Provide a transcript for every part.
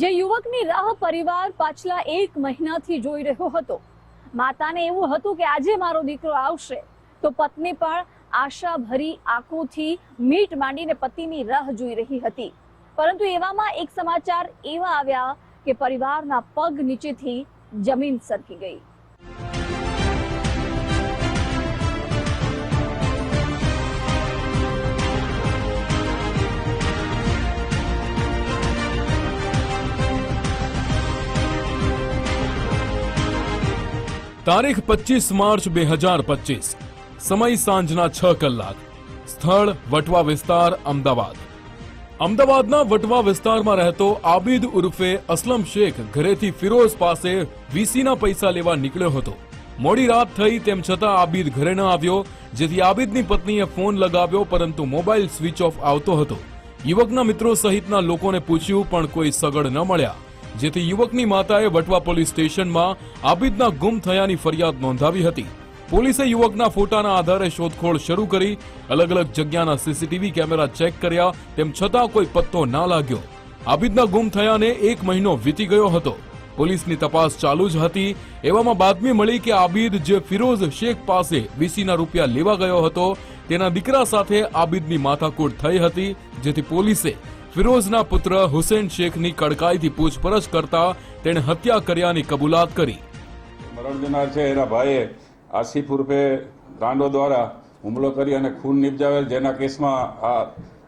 જે યુવકની રાહ પરિવાર પાછલા એક મહિનાથી જોઈ રહ્યો હતો. માતાને એવું હતું કે આજે મારો દીકરો આવશે, તો પત્ની પણ આશા ભરી આંખોથી મીટ માંડીને પતિની રાહ જોઈ રહી હતી. પરંતુ એવામાં એક સમાચાર એવા આવ્યા કે પરિવારના પગ નીચેથી જમીન સરકી ગઈ. તારીખ પચીસ માર્ચ બે હજાર પચીસ સમય સાંજના છ કલાક. સ્થળ વટવા વિસ્તાર, અમદાવાદ. અમદાવાદના વટવા વિસ્તારમાં રહેતો આબિદ ઉર્ફે અસલમ શેખ ઘરેથી ફિરોઝ પાસે વીસીના પૈસા લેવા નીકળ્યો હતો. મોડી રાત થઈ તેમ છતાં આબિદ ઘરે ન આવ્યો, જેથી આબિદની પત્નીએ ફોન લગાવ્યો પરંતુ મોબાઈલ સ્વિચ ઓફ આવતો હતો. યુવકના મિત્રો સહિતના લોકોને પૂછ્યું, પણ કોઈ સગડ ન મળ્યા. જેથી યુવકની માતાએ વટવા પોલીસ સ્ટેશનમાં આબિદના ગુમ થયાની ફરિયાદ નોંધાવી હતી. પોલીસે યુવકના ફોટાના આધારે શોધખોળ શરૂ કરી, અલગ અલગ જગ્યાના સીસીટીવી કેમેરા ચેક કર્યા, તેમ છતાં કોઈ પત્તો ના લાગ્યો. આબિદના ગુમ થયાને એક મહિનો વીતી ગયો હતો. પોલીસની તપાસ ચાલુ જ હતી. એવામાં બાતમી મળી કે આબિદ જે ફિરોઝ શેખ પાસે વીસીના રૂપિયા લેવા ગયો હતો, તેના દીકરા સાથે આબિદની માથાકૂટ થઈ હતી, જેથી પોલીસે ફિરોઝના પુત્ર હુસેન શેખની કડકાઈથી પૂછપરછ કરતા તેણે હત્યા કર્યાની કબૂલાત કરી. મરણ જનાર છે એના ભાઈએ આસિફ ઉર્ફે ગાંડો દ્વારા હુમલો કરી અને ખૂન નિપજાવેલ, જેના કેસમાં આ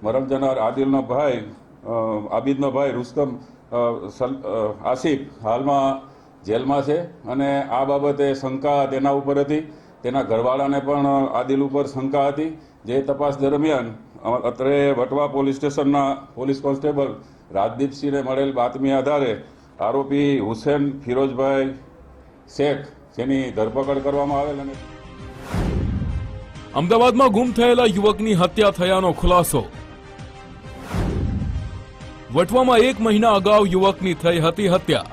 મરણ જનાર આદિલનો ભાઈ આબિદનો ભાઈ રુસ્તમ આસિફ હાલમાં જેલમાં છે અને આ બાબતે શંકા તેના ઉપર હતી. તેના ઘરવાળાને પણ આદિલ ઉપર શંકા હતી. જે તપાસ દરમિયાન અત્રે વટવા પોલીસ સ્ટેશનના પોલીસ કોન્સ્ટેબલ રાજદીપસિંહને મળેલ બાતમી આધારે આરોપી હુસેન ફિરોજભાઈ શેખ જેની ધરપકડ કરવામાં આવેલ અને અમદાવાદમાં ગુમ થયેલા યુવકની હત્યા થયાનો ખુલાસો. વટવામાં એક મહિના અગાઉ યુવકની થઈ હતી હત્યા.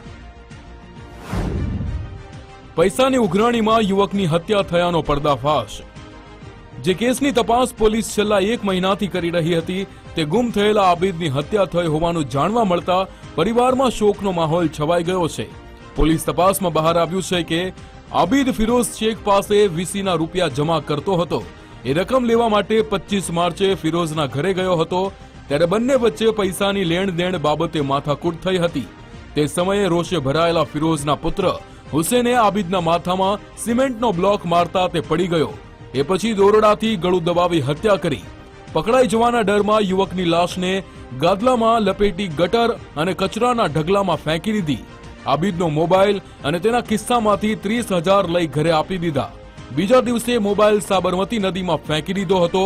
પૈસાની ઉઘરાણીમાં યુવકની હત્યા થયાનો પર્દાફાશ. જે કેસની તપાસ પોલીસ છેલ્લા એક મહિનાથી કરી રહી હતી, તે ગુમ થયેલા આબિદની હત્યા થઈ હોવાનું જાણવા મળતા પરિવારમાં શોકનો માહોલ છવાઈ ગયો છે. પોલીસ તપાસમાં બહાર આવ્યું છે કે, આબિદ ફિરોઝ શેખ પાસે વીસીના રૂપિયા જમા કરતો હતો. એ રકમ લેવા માટે પચીસ માર્ચે ફિરોઝના ઘરે ગયો હતો, ત્યારે બંને વચ્ચે પૈસાની લેણ દેણ બાબતે માથાકૂટ થઈ હતી. તે સમયે રોષે ભરાયેલા ફિરોઝના પુત્ર હુસેને આબિદના માથામાં સિમેન્ટનો બ્લોક મારતા તે પડી ગયો. એ પછી દોરડાથી ગળું દબાવી હત્યા કરી. પકડાઈ જવાના ડરમાં યુવકની લાશને ગાદલામાં લપેટી ગટર અને કચરાના ઢગલામાં ફેંકી દીધી. આબિદનો મોબાઈલ અને તેના કિસ્સામાંથી ત્રીસ હજાર લઈ ઘરે આપી દીધા. બીજા દિવસે મોબાઈલ સાબરમતી નદીમાં ફેંકી દીધો હતો.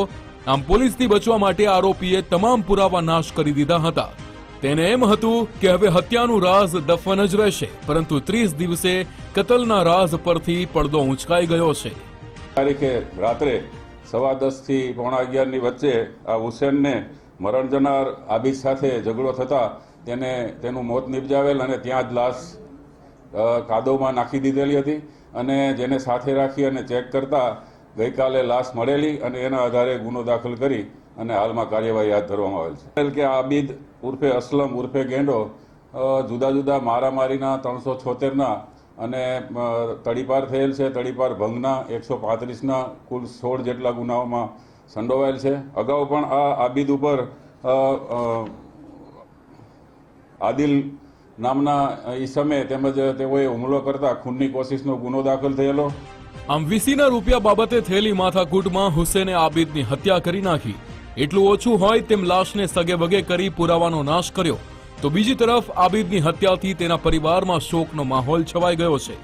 આમ પોલીસથી બચવા માટે આરોપીએ તમામ પુરાવા નાશ કરી દીધા હતા. તેને એમ હતું કે હવે હત્યાનું રાઝ દફન જ રહેશે, પરંતુ ત્રીસ દિવસે કતલના રાઝ પરથી પડદો ઉંચકાઈ ગયો છે. તારીખે રાત્રે સવા દસથી પોણા અગિયારની વચ્ચે આ હુસેનને મરણ જનાર આબિદ સાથે ઝઘડો થતા તેને તેનું મોત નિપજાવેલ અને ત્યાં જ લાશ કાદવમાં નાખી દીધેલી હતી અને જેને સાથે રાખી અને ચેક કરતા ગઈકાલે લાશ મળેલી અને એના આધારે ગુનો દાખલ કરી અને હાલમાં કાર્યવાહી હાથ ધરવામાં આવેલ છે. કે આબિદ ઉર્ફે અસલમ ઉર્ફે ગેંડો જુદા જુદા મારામારીના ત્રણસો છોતેરના અને તડીપાર થયેલ છે. તડીપાર ભંગના એકસો પાંત્રીસના કુલ સોળ જેટલા ગુનાઓમાં સંડોવાયેલ છે. અગાઉ પણ આ આબિદ ઉપર આદિલ નામના ઈસમે તેમજ તેઓએ હુમલો કરતા ખૂનની કોશિશનો ગુનો દાખલ થયેલો. આમ વીસીના રૂપિયા બાબતે થયેલી માથાકૂટમાં હુસેને આબિદની હત્યા કરી નાખી. એટલું ઓછું હોય તેમ લાશને સગે વગે કરી પુરાવાનો નાશ કર્યો. તો બીજી તરફ આબિદની હત્યાથી તેના પરિવારમાં શોકનો માહોલ છવાઈ ગયો છે.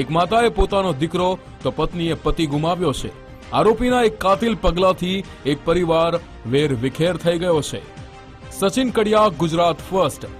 એક માતાએ પોતાનો દીકરો તો પત્નીએ પતિ ગુમાવ્યો છે. આરોપીના એક કાતિલ પગલાથી એક પરિવાર વેર વિખેર થઈ ગયો છે. સચિન કડિયા, ગુજરાત ફર્સ્ટ